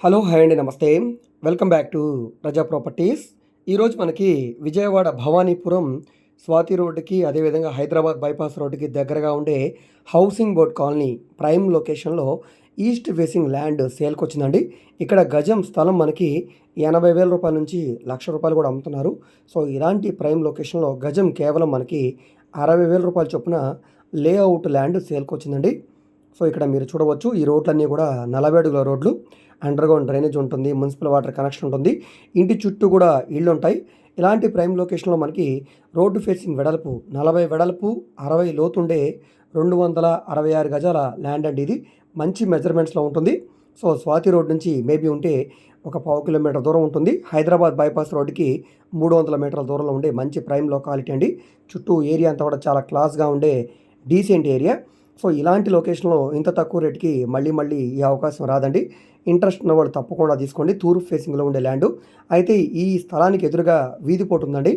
Hello hi అండి నమస్తే. Welcome back to Praja properties. ఈరోజు మనకి విజయవాడ భవానీపురం స్వాతి రోడ్డుకి అదేవిధంగా హైదరాబాద్ బైపాస్ రోడ్డుకి దగ్గరగా ఉండే హౌసింగ్ బోర్డ్ కాలనీ ప్రైమ్ లొకేషన్లో ఈస్ట్ ఫేసింగ్ ల్యాండ్ సేల్కి వచ్చిందండి ఇక్కడ గజం స్థలం మనకి ఎనభై వేల రూపాయల నుంచి లక్ష రూపాయలు కూడా అమ్ముతున్నారు. సో ఇలాంటి ప్రైమ్ లొకేషన్లో గజం కేవలం మనకి అరవై వేల రూపాయల చొప్పున లేఅవుట్ ల్యాండ్ సేల్కి వచ్చిందండి సో ఇక్కడ మీరు చూడవచ్చు ఈ రోడ్లన్నీ కూడా నలభై అడుగుల రోడ్లు. అండర్గ్రౌండ్ డ్రైనేజ్ ఉంటుంది మున్సిపల్ వాటర్ కనెక్షన్ ఉంటుంది. ఇంటి చుట్టూ కూడా ఇళ్ళు ఉంటాయి ఇలాంటి ప్రైమ్ లొకేషన్లో మనకి రోడ్డు ఫేసింగ్ వెడల్పు నలభై వెడల్పు అరవై లోతుండే రెండు వందల అరవై ఆరు గజాల ల్యాండ్ అండి ఇది. మంచి మెజర్మెంట్స్లో ఉంటుంది. సో స్వాతి రోడ్ నుంచి మేబీ ఉంటే ఒక పావు కిలోమీటర్ దూరం ఉంటుంది. హైదరాబాద్ బైపాస్ రోడ్డుకి మూడు వందల మీటర్ల దూరంలో ఉండే మంచి ప్రైమ్ లొకాలిటీ అండి. చుట్టూ ఏరియా అంతా కూడా చాలా క్లాస్గా ఉండే డీసెంట్ ఏరియా సో ఇలాంటి లొకేషన్లో ఇంత తక్కువ రేటుకి మళ్ళీ మళ్ళీ ఈ అవకాశం రాదండి. ఇంట్రెస్ట్ ఉన్నవాడు తప్పకుండా తీసుకోండి. తూర్పు ఫేసింగ్లో ఉండే ల్యాండ్. అయితే ఈ స్థలానికి ఎదురుగా వీధి పోటు ఉందండి.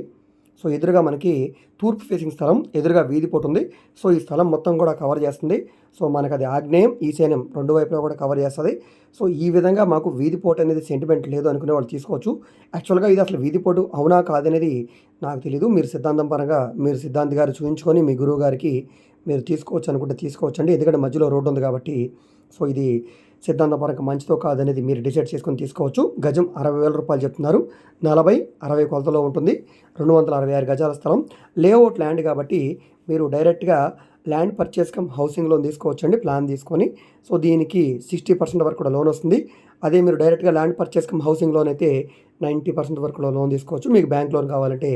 సో ఎదురుగా మనకి తూర్పు ఫేసింగ్ స్థలం ఎదురుగా వీధి పోతుంది సో ఈ స్థలం మొత్తం కూడా కవర్ చేస్తుంది. సో మనకు అది ఆగ్నేయం ఈశాన్యం రెండు వైపులా కూడా కవర్ చేస్తుంది. సో ఈ విధంగా మాకు వీధిపోటు అనేది సెంటిమెంట్ లేదు అనుకునే వాళ్ళు తీసుకోవచ్చు. యాక్చువల్గా ఇది అసలు వీధిపోటు అవునా కాదనేది నాకు తెలియదు మీరు సిద్ధాంతం పరంగా మీరు సిద్ధాంతి గారు చూపించుకొని మీ గురువు గారికి మీరు తీసుకోవచ్చు అనుకుంటే తీసుకోవచ్చు అండి ఎందుకంటే మధ్యలో రోడ్డు ఉంది కాబట్టి. సో ఇది సిద్ధాంతపరంగా మంచితో కాదనేది మీరు డిసైడ్ చేసుకొని తీసుకోవచ్చు. గజం అరవై వేల రూపాయలు చెప్తున్నారు. నలభై అరవై కొలతలో ఉంటుంది. రెండు వందల అరవై ఆరు గజాల స్థలం. లేఅవుట్ ల్యాండ్ కాబట్టి మీరు డైరెక్ట్గా land purchase cum housing loan తీసుకోవచ్చండి ప్లాన్ తీసుకొని. సో దీనికి సిక్స్టీ పర్సెంట్ వరకు కూడా లోన్ వస్తుంది. అదే మీరు డైరెక్ట్గా land purchase cum housing loan అయితే నైంటీ పర్సెంట్ వరకు కూడా లోన్ తీసుకోవచ్చు. మీకు బ్యాంక్ లోన్ కావాలంటే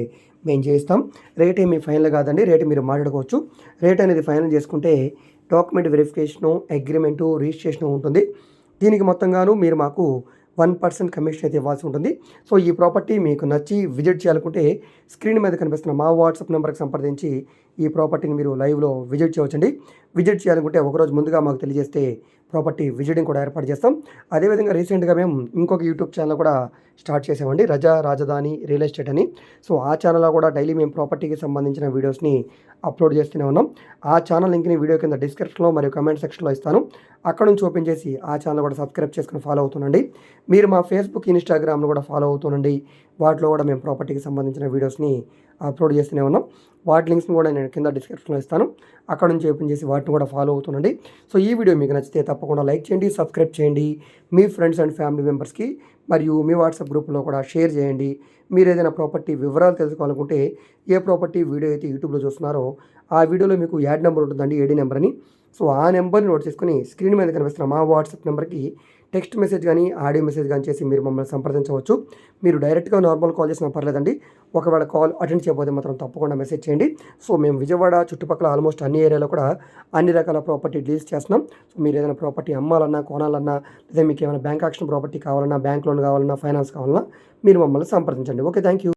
మేము చేయిస్తాం. రేట్ ఏమి ఫైనల్ కాదండి రేట్ మీరు మాట్లాడుకోవచ్చు. రేట్ అనేది ఫైనల్ చేసుకుంటే డాక్యుమెంట్ వెరిఫికేషను అగ్రిమెంటు రిజిస్ట్రేషన్ ఉంటుంది. దీనికి మొత్తంగాను మీరు మాకు వన్ పర్సెంట్ కమిషన్ అయితే ఇవ్వాల్సి ఉంటుంది. సో ఈ ప్రాపర్టీ మీకు నచ్చి విజిట్ చేయాలనుకుంటే స్క్రీన్ మీద కనిపిస్తున్న మా వాట్సాప్ నెంబర్కి సంప్రదించి ఈ ప్రాపర్టీని మీరు లైవ్లో విజిట్ చేయవచ్చండి. విజిట్ చేయాలనుకుంటే ఒకరోజు ముందుగా మాకు తెలియజేస్తే ప్రాపర్టీ విజిటింగ్ కూడా ఏర్పాటు చేస్తాం. అదేవిధంగా రీసెంట్గా మేము ఇంకొక యూట్యూబ్ ఛానల్ కూడా స్టార్ట్ చేసామండి. రజా రాజధాని రియల్ ఎస్టేట్ అని. సో ఆ ఛానల్లో కూడా డైలీ మేము ప్రాపర్టీకి సంబంధించిన వీడియోస్ని అప్లోడ్ చేస్తూనే ఉన్నాం. ఆ ఛానల్ లింక్ని వీడియో కింద డిస్క్రిప్షన్లో మరియు కమెంట్ సెక్షన్లో ఇస్తాను. అక్కడ నుంచి ఓపెన్ చేసి ఆ ఛానల్ కూడా సబ్స్క్రైబ్ చేసుకుని ఫాలో అవుతుండండి. మీరు మా ఫేస్బుక్ ఇన్స్టాగ్రామ్ను కూడా ఫాలో అవుతుండండి. వాటిలో కూడా మేము ప్రాపర్టీకి సంబంధించిన వీడియోస్ని అప్లోడ్ చేస్తూనే ఉన్నాం. వాటి లింక్స్ని కూడా నేను కింద డిస్క్రిప్షన్లో ఇస్తాను. అక్కడ నుంచి ఓపెన్ చేసి వాటిని కూడా ఫాలో అవుతుండండి. సో ఈ వీడియో మీకు నచ్చితే తప్పకుండా లైక్ చేయండి సబ్స్క్రైబ్ చేయండి. మీ ఫ్రెండ్స్ అండ్ ఫ్యామిలీ మెంబర్స్కి మరియు మీ వాట్సాప్ గ్రూప్లో కూడా షేర్ చేయండి. మీరు ఏదైనా ప్రాపర్టీ వివరాలు తెలుసుకోవాలనుకుంటే ఏ ప్రాపర్టీ వీడియో అయితే యూట్యూబ్లో చూస్తున్నారో ఆ వీడియోలో మీకు యాడ్ నెంబర్ ఉంటుందండి ఏడీ నెంబర్ అని. సో ఆ నెంబర్ని నోట్ చేసుకుని స్క్రీన్ మీద కనిపిస్తున్న మా వాట్సాప్ నెంబర్కి టెక్స్ట్ మెసేజ్ కానీ ఆడియో మెసేజ్ కానీ చేసి మీరు మమ్మల్ని సంప్రదించవచ్చు. మీరు డైరెక్ట్గా నార్మల్ కాల్ చేసినా పర్లేదండి. ఒకవేళ కాల్ అటెండ్ చేయకపోతే మాత్రం తప్పకుండా మెసేజ్ చేయండి. సో మేము విజయవాడ చుట్టుపక్కల ఆల్మోస్ట్ అన్ని ఏరియాలో కూడా అన్ని రకాల ప్రాపర్టీ డీల్స్ చేస్తున్నాం. సో మీరు ఏదైనా ప్రాపర్టీ అమ్మాలన్నా కొనాలన్నా లేదా మీకు ఏమైనా బ్యాంక్ యాక్షన్ ప్రాపర్టీ కావాలన్నా బ్యాంక్ లోన్ కావాలన్నా ఫైనాన్స్ కావాలన్నా మీరు మమ్మల్ని సంప్రదించండి. Okay thank you.